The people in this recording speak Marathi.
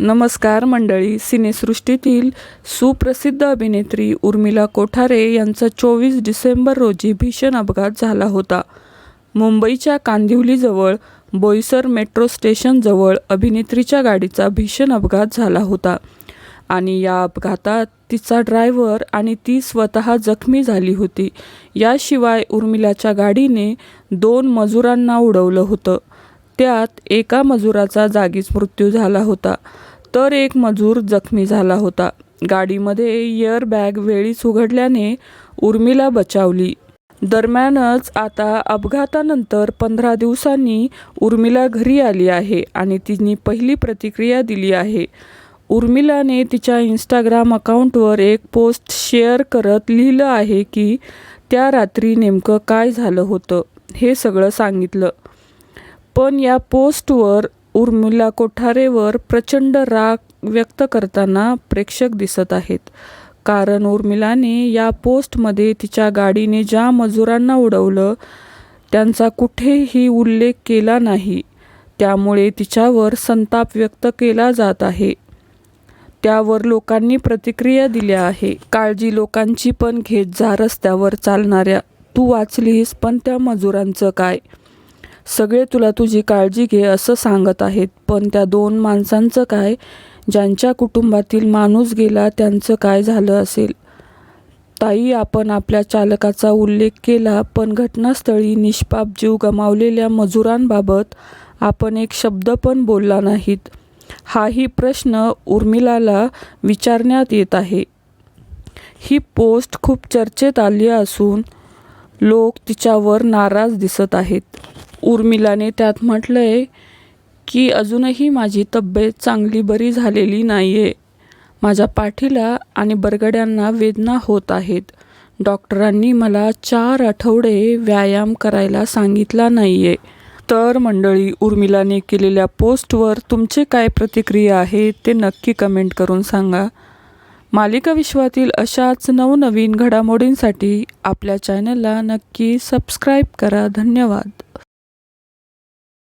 नमस्कार मंडळी सिनेसृष्टीतील सुप्रसिद्ध अभिनेत्री उर्मिला कोठारे यांचा चोवीस डिसेंबर रोजी भीषण अपघात झाला होता. मुंबईच्या कांदिवलीजवळ बोईसर मेट्रो स्टेशनजवळ अभिनेत्रीच्या गाडीचा भीषण अपघात झाला होता आणि या अपघातात तिचा ड्रायव्हर आणि ती स्वतः जखमी झाली होती. याशिवाय उर्मिलाच्या गाडीने दोन मजुरांना उडवलं होतं. त्यात एका मजुराचा जागीच मृत्यू झाला होता. तर एक मजूर जखमी झाला होता. गाडीमध्ये एअरबॅग वेळीच उघडल्याने उर्मिला बचावली. दरम्यानच आता अपघातानंतर पंधरा दिवसांनी उर्मिला घरी आली आहे आणि तिने पहिली प्रतिक्रिया दिली आहे. उर्मिलाने तिच्या इंस्टाग्राम अकाउंटवर एक पोस्ट शेअर करत लिहिलं आहे की त्या रात्री नेमकं काय झालं होतं? हे सगळं सांगितलं. पण या पोस्टवर उर्मिला कोठारेवर प्रचंड राग व्यक्त करताना प्रेक्षक दिसत आहेत. कारण उर्मिलाने या पोस्टमध्ये तिच्या गाडीने ज्या मजुरांना उडवलं त्यांचा कुठेही उल्लेख केला नाही. त्यामुळे तिच्यावर संताप व्यक्त केला जात आहे. त्यावर लोकांनी प्रतिक्रिया दिल्या आहे. काळजी लोकांची पण घेत जा रस्त्यावर चालणाऱ्या तू वाचलीस पण त्या मजुरांचं काय? सगळे तुला तुझी काळजी घे असं सांगत आहेत. पण त्या दोन माणसांचं काय? ज्यांच्या कुटुंबातील माणूस गेला त्यांचं काय झालं असेल? ताई आपण आपल्या चालकाचा उल्लेख केला पण घटनास्थळी निष्पाप जीव गमावलेल्या मजुरांबाबत आपण एक शब्द पण बोलला नाहीत. हाही प्रश्न उर्मिलाला विचारण्यात येत आहे. ही पोस्ट खूप चर्चेत आली असून लोक तिच्यावर नाराज दिसत आहेत. उर्मिलाने त्यात म्हटलं आहे की अजूनही माझी तब्येत चांगली बरी झालेली नाही आहे माझ्या पाठीला आणि बरगड्यांना वेदना होत आहेत. डॉक्टरांनी मला चार आठवडे व्यायाम करायला सांगितला नाही आहे तर मंडळी उर्मिलाने केलेल्या पोस्टवर तुमचे काय प्रतिक्रिया आहे ते नक्की कमेंट करून सांगा. मालिका विश्वातील अशाच नवनवीन घडामोडींसाठी आपल्या चॅनलला नक्की सबस्क्राईब करा. धन्यवाद.